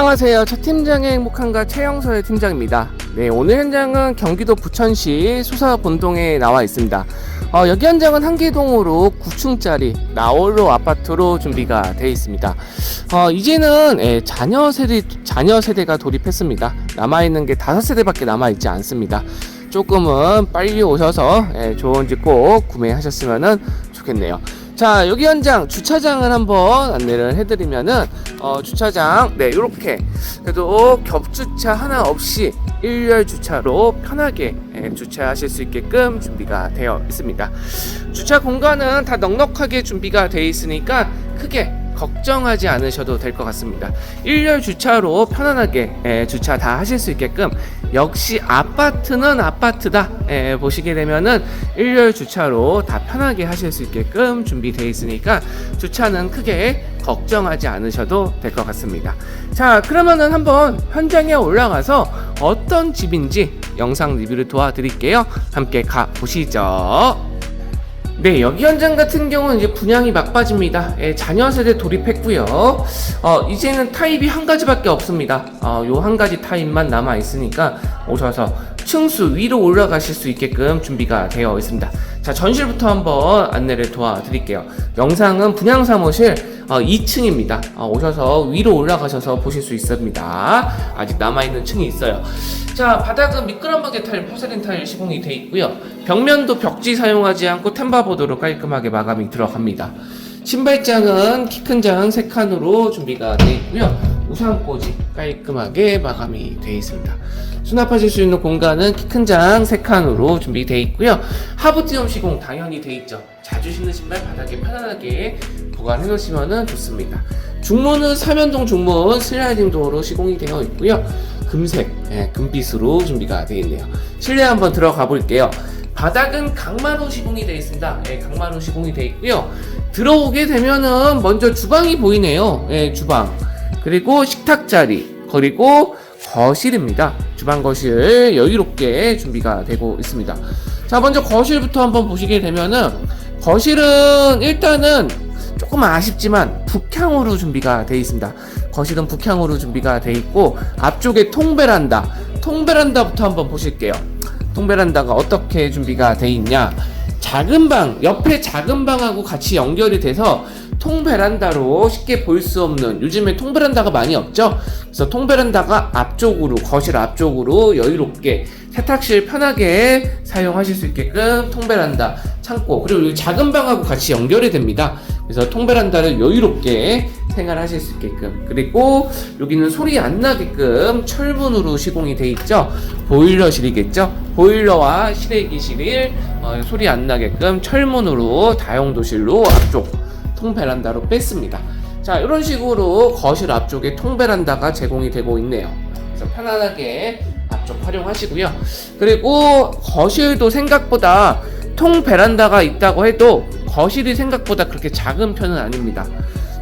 안녕하세요. 첫 팀장의 행복한가 최영서의 팀장입니다. 네, 오늘 현장은 경기도 부천시 수사본동에 나와 있습니다. 어, 여기 현장은 한기동으로 9층짜리 나홀로 아파트로 준비가 되어 있습니다. 어, 이제는 예, 자녀 세대 자녀 세대가 돌입했습니다. 남아 있는 게 다섯 세대밖에 남아 있지 않습니다. 조금은 빨리 오셔서 예, 좋은 집 꼭 구매하셨으면 좋겠네요. 자 여기 현장 주차장을 한번 안내를 해드리면은 어, 주차장 네 이렇게 그래도 겹주차 하나 없이 일렬 주차로 편하게 예, 주차하실 수 있게끔 준비가 되어 있습니다. 주차 공간은 다 넉넉하게 준비가 되어 있으니까 크게 걱정하지 않으셔도 될 것 같습니다. 일렬 주차로 편안하게 예, 주차 다 하실 수 있게끔 역시 아파트는 아파트다 예, 보시게 되면은 일렬 주차로 다 편하게 하실 수 있게끔 준비되어 있으니까 주차는 크게 걱정하지 않으셔도 될 것 같습니다. 자 그러면은 한번 현장에 올라가서 어떤 집인지 영상 리뷰를 도와드릴게요. 함께 가 보시죠. 네, 여기 현장 같은 경우는 이제 분양이 막바지입니다. 예, 자녀 세대 돌입했고요. 어, 이제는 타입이 한 가지밖에 없습니다. 어, 요 한 가지 타입만 남아 있으니까 오셔서 층수 위로 올라가실 수 있게끔 준비가 되어 있습니다. 자, 전실부터 한번 안내를 도와드릴게요. 영상은 분양 사무실 어, 2층입니다. 어, 오셔서 위로 올라가셔서 보실 수 있습니다. 아직 남아 있는 층이 있어요. 자, 바닥은 미끄럼하게 타일, 포세린 타일 시공이 되어 있고요. 벽면도 벽지 사용하지 않고 템바보드로 깔끔하게 마감이 들어갑니다. 신발장은 키 큰 장 3칸으로 준비가 되어 있고요. 우산꽂이 깔끔하게 마감이 되어 있습니다. 수납하실 수 있는 공간은 키 큰 장 3칸으로 준비되어 있고요. 하부티움 시공 당연히 되어 있죠. 자주 신는 신발 바닥에 편안하게 보관해 놓으시면 좋습니다. 중문은 삼연동 중문 슬라이딩 도어로 시공이 되어 있고요. 금색, 예, 금빛으로 준비가 되어 있네요. 실내 한번 들어가 볼게요. 바닥은 강마루 시공이 되어 있습니다. 예, 강마루 시공이 되어 있고요. 들어오게 되면은 먼저 주방이 보이네요. 예, 주방. 그리고 식탁 자리, 그리고 거실입니다. 주방 거실 여유롭게 준비가 되고 있습니다. 자, 먼저 거실부터 한번 보시게 되면은 거실은 일단은 조금 아쉽지만 북향으로 준비가 되어 있습니다. 거실은 북향으로 준비가 되어 있고 앞쪽에 통베란다, 통베란다부터 한번 보실게요. 통베란다가 어떻게 준비가 되어 있냐? 작은 방, 옆에 작은 방하고 같이 연결이 돼서 통베란다로 쉽게 볼 수 없는 요즘에 통베란다가 많이 없죠? 그래서 통베란다가 앞쪽으로 거실 앞쪽으로 여유롭게 세탁실 편하게 사용하실 수 있게끔 통베란다 창고 그리고 이 작은 방하고 같이 연결이 됩니다. 그래서 통베란다를 여유롭게 생활하실 수 있게끔 그리고 여기는 소리 안 나게끔 철문으로 시공이 돼 있죠 보일러실이겠죠 보일러와 실외기실을 어, 소리 안 나게끔 철문으로 다용도실로 앞쪽 통베란다로 뺐습니다 자 이런 식으로 거실 앞쪽에 통베란다가 제공이 되고 있네요 그래서 편안하게 앞쪽 활용하시고요 그리고 거실도 생각보다 통 베란다가 있다고 해도 거실이 생각보다 그렇게 작은 편은 아닙니다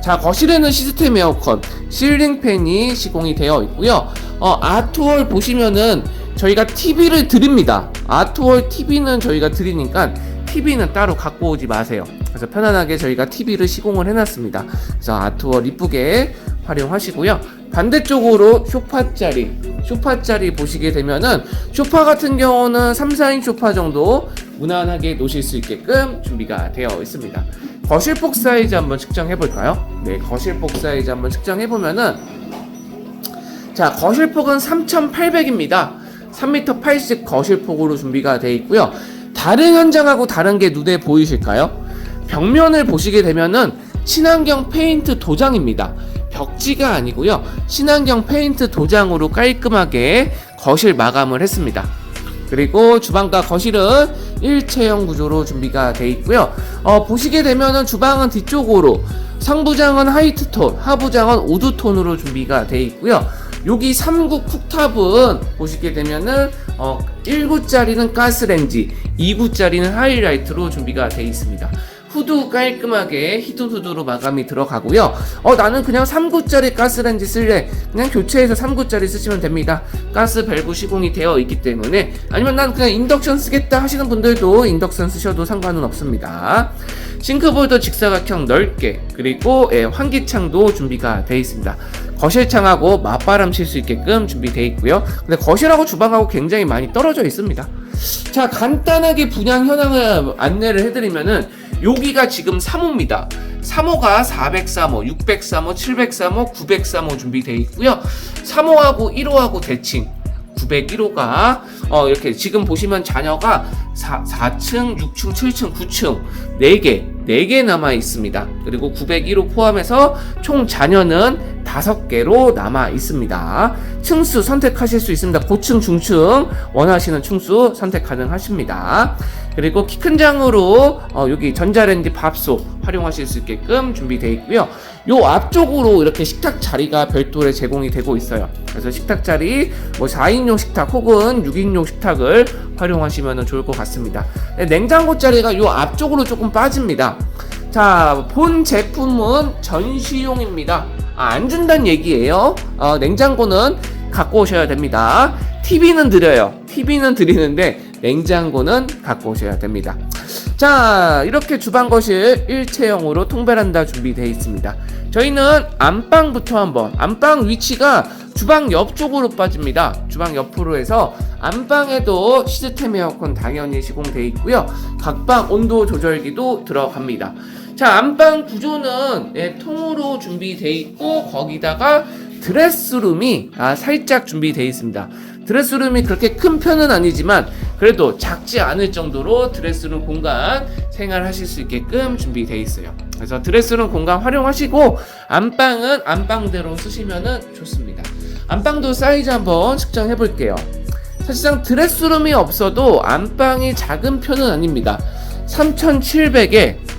자 거실에는 시스템 에어컨, 실링 팬이 시공이 되어 있고요. 어, 아트월 보시면은 저희가 TV를 드립니다. 아트월 TV는 저희가 드리니까 TV는 따로 갖고 오지 마세요. 그래서 편안하게 저희가 TV를 시공을 해놨습니다. 그래서 아트월 이쁘게 활용하시고요. 반대쪽으로 쇼파 자리, 쇼파 자리 보시게 되면은 쇼파 같은 경우는 3, 4인 쇼파 정도 무난하게 놓으실 수 있게끔 준비가 되어 있습니다. 거실폭 사이즈 한번 측정해 볼까요? 네, 거실폭 사이즈 한번 측정해 보면은 자, 거실폭은 3,800입니다. 3m 80 거실폭으로 준비가 되어 있고요. 다른 현장하고 다른 게 눈에 보이실까요? 벽면을 보시게 되면은 친환경 페인트 도장입니다. 벽지가 아니고요. 친환경 페인트 도장으로 깔끔하게 거실 마감을 했습니다. 그리고 주방과 거실은 일체형 구조로 준비가 되어 있고요. 어, 보시게 되면은 주방은 뒤쪽으로 상부장은 하이트 톤, 하부장은 우드 톤으로 준비가 되어 있고요. 여기 3구 쿡탑은 보시게 되면은 어, 1구짜리는 가스렌지, 2구짜리는 하이라이트로 준비가 되어 있습니다. 후드 깔끔하게 히든후드로 마감이 들어가고요. 어 나는 그냥 3구짜리 가스렌지 쓸래. 그냥 교체해서 3구짜리 쓰시면 됩니다. 가스 밸브 시공이 되어 있기 때문에 아니면 난 그냥 인덕션 쓰겠다 하시는 분들도 인덕션 쓰셔도 상관은 없습니다. 싱크볼도 직사각형 넓게 그리고 예, 환기창도 준비가 되어 있습니다. 거실창하고 맞바람 칠 수 있게끔 준비되어 있고요. 근데 거실하고 주방하고 굉장히 많이 떨어져 있습니다. 자, 간단하게 분양 현황을 안내를 해드리면은 여기가 지금 3호입니다. 3호가 403호, 603호, 703호, 903호 준비되어 있고요. 3호하고 1호하고 대칭 901호가 어, 이렇게 지금 보시면 자녀가 4, 4층, 6층, 7층, 9층 4개, 4개 남아 있습니다. 그리고 901호 포함해서 총 자녀는 5개로 남아 있습니다. 층수 선택하실 수 있습니다. 고층, 중층 원하시는 층수 선택 가능하십니다. 그리고 키 큰 장으로 어, 여기 전자레인지 밥솥 활용하실 수 있게끔 준비되어 있고요. 요 앞쪽으로 이렇게 식탁 자리가 별도로 제공이 되고 있어요. 그래서 식탁 자리 뭐 4인용 식탁 혹은 6인용 식탁을 활용하시면 좋을 것 같습니다. 네, 냉장고 자리가 요 앞쪽으로 조금 빠집니다. 자, 본 제품은 전시용입니다. 아, 안 준다는 얘기예요. 어, 냉장고는 갖고 오셔야 됩니다. TV는 드려요. TV는 드리는데 냉장고는 갖고 오셔야 됩니다. 자, 이렇게 주방 거실 일체형으로 통베란다 준비되어 있습니다. 저희는 안방부터 한번 안방 위치가 주방 옆쪽으로 빠집니다. 주방 옆으로 해서 안방에도 시스템 에어컨 당연히 시공되어 있고요. 각방 온도 조절기도 들어갑니다. 자, 안방 구조는 예, 통으로 준비되어 있고 거기다가 드레스룸이 아, 살짝 준비되어 있습니다. 드레스룸이 그렇게 큰 편은 아니지만 그래도 작지 않을 정도로 드레스룸 공간 생활하실 수 있게끔 준비되어 있어요. 그래서 드레스룸 공간 활용하시고 안방은 안방대로 쓰시면 좋습니다. 안방도 사이즈 한번 측정해 볼게요. 사실상 드레스룸이 없어도 안방이 작은 편은 아닙니다. 3,700에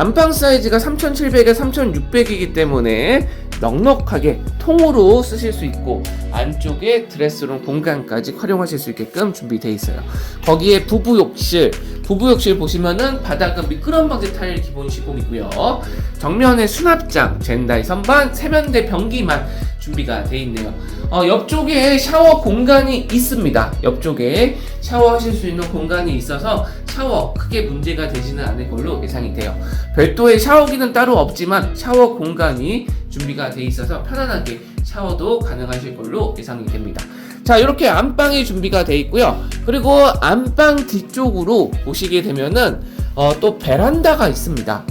안방 사이즈가 3,700에 3,600이기 때문에 넉넉하게 통으로 쓰실 수 있고 안쪽에 드레스룸 공간까지 활용하실 수 있게끔 준비되어 있어요. 거기에 부부 욕실, 부부 욕실 보시면은 바닥은 미끄럼 방지 타일 기본 시공이고요. 정면에 수납장, 젠다이 선반, 세면대 변기만 준비가 되어 있네요. 어, 옆쪽에 샤워 공간이 있습니다. 옆쪽에 샤워하실 수 있는 공간이 있어서 샤워 크게 문제가 되지는 않을 걸로 예상이 돼요. 별도의 샤워기는 따로 없지만 샤워 공간이 준비가 돼 있어서 편안하게 샤워도 가능하실 걸로 예상이 됩니다. 자, 이렇게 안방이 준비가 돼 있고요. 그리고 안방 뒤쪽으로 보시게 되면은 어, 또 베란다가 있습니다.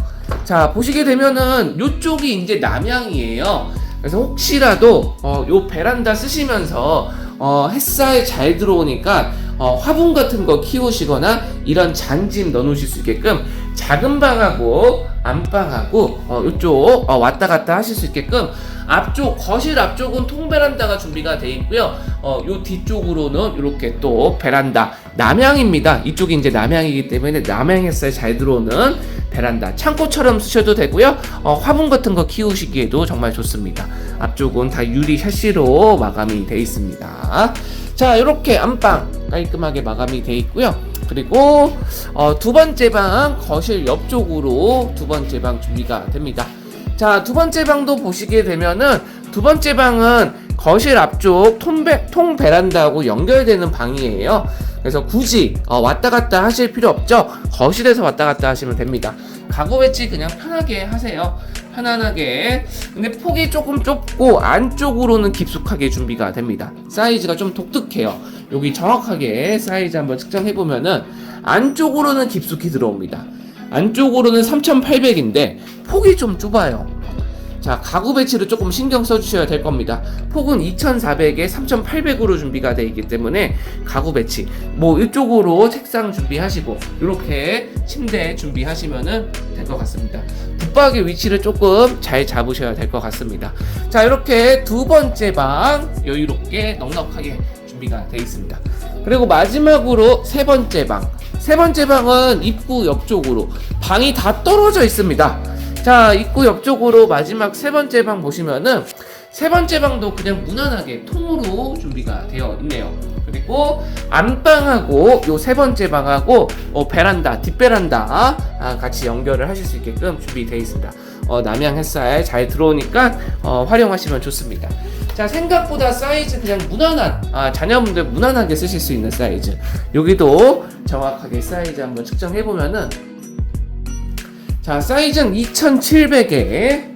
자, 보시게 되면은 이쪽이 이제 남향이에요. 그래서 혹시라도 어, 요 베란다 쓰시면서 어, 햇살 잘 들어오니까 어, 화분 같은 거 키우시거나 이런 잔짐 넣어놓으실 수 있게끔 작은 방하고 안방하고 어, 이쪽 어, 왔다 갔다 하실 수 있게끔 앞쪽 거실 앞쪽은 통베란다가 준비가 되어 있고요. 어, 요 뒤쪽으로는 이렇게 또 베란다 남향입니다. 이쪽이 이제 남향이기 때문에 남향 햇살 잘 들어오는 베란다 창고처럼 쓰셔도 되고요. 어, 화분 같은 거 키우시기에도 정말 좋습니다. 앞쪽은 다 유리 샤시로 마감이 되어 있습니다. 자, 이렇게 안방 깔끔하게 마감이 되어 있고요. 그리고 어, 두 번째 방 거실 옆쪽으로 두 번째 방 준비가 됩니다. 자, 두 번째 방도 보시게 되면은 두 번째 방은 거실 앞쪽 통베, 통 베란다하고 연결되는 방이에요. 그래서 굳이 어, 왔다 갔다 하실 필요 없죠. 거실에서 왔다 갔다 하시면 됩니다. 가구 배치 그냥 편하게 하세요. 편안하게. 근데 폭이 조금 좁고 안쪽으로는 깊숙하게 준비가 됩니다. 사이즈가 좀 독특해요. 여기 정확하게 사이즈 한번 측정해 보면은 안쪽으로는 깊숙이 들어옵니다. 안쪽으로는 3,800인데 폭이 좀 좁아요. 자, 가구 배치를 조금 신경 써 주셔야 될 겁니다. 폭은 2,400에 3,800으로 준비가 되어 있기 때문에 가구 배치. 뭐 이쪽으로 책상 준비하시고 이렇게 침대 준비하시면은 될 것 같습니다. 붙박이 위치를 조금 잘 잡으셔야 될 것 같습니다. 자, 이렇게 두 번째 방 여유롭게 넉넉하게 준비가 되어 있습니다. 그리고 마지막으로 세 번째 방. 세 번째 방은 입구 옆쪽으로 방이 다 떨어져 있습니다. 자, 입구 옆쪽으로 마지막 세 번째 방 보시면은 세 번째 방도 그냥 무난하게 통으로 준비가 되어 있네요. 그리고 안방하고 요 세 번째 방하고 어, 베란다, 뒷베란다 아, 같이 연결을 하실 수 있게끔 준비되어 있습니다. 어, 남양 햇살 잘 들어오니까 어, 활용하시면 좋습니다. 자 생각보다 사이즈 그냥 무난한 아, 자녀분들 무난하게 쓰실 수 있는 사이즈 여기도 정확하게 사이즈 한번 측정해 보면은 자 사이즈는 2700에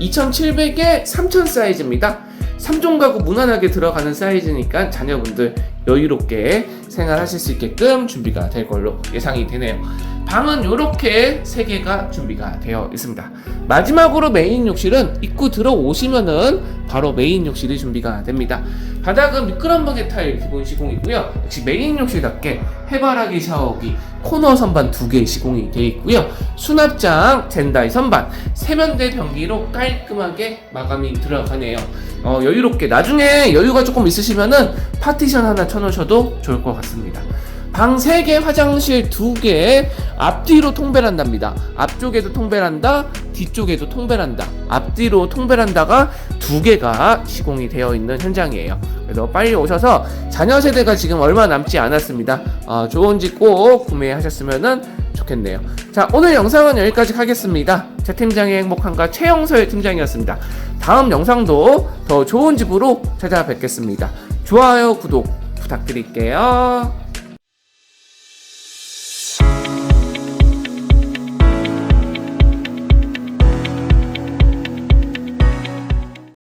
2,700에 3,000 사이즈입니다. 3종 가구 무난하게 들어가는 사이즈니까 자녀분들 여유롭게 생활하실 수 있게끔 준비가 될 걸로 예상이 되네요. 방은 이렇게 3개가 준비가 되어 있습니다. 마지막으로 메인 욕실은 입구 들어오시면은 바로 메인 욕실이 준비가 됩니다. 바닥은 미끄럼방개 타일 기본 시공이고요. 역시 메인 욕실답게 해바라기 샤워기, 코너 선반 두 개 시공이 되어 있고요. 수납장, 젠다이 선반, 세면대 변기로 깔끔하게 마감이 들어가네요. 어, 여유롭게 나중에 여유가 조금 있으시면은 파티션 하나 쳐놓으셔도 좋을 것 같습니다. 방 3개, 화장실 2개, 앞뒤로 통배란다입니다. 앞쪽에도 통배란다, 뒤쪽에도 통배란다. 앞뒤로 통배란다가 2개가 시공이 되어 있는 현장이에요. 그래서 빨리 오셔서 자녀 세대가 지금 얼마 남지 않았습니다. 어, 좋은 집 꼭 구매하셨으면 좋겠네요. 자, 오늘 영상은 여기까지 하겠습니다. 제 팀장의 행복한가 최영서의 팀장이었습니다. 다음 영상도 더 좋은 집으로 찾아뵙겠습니다. 좋아요, 구독 부탁드릴게요.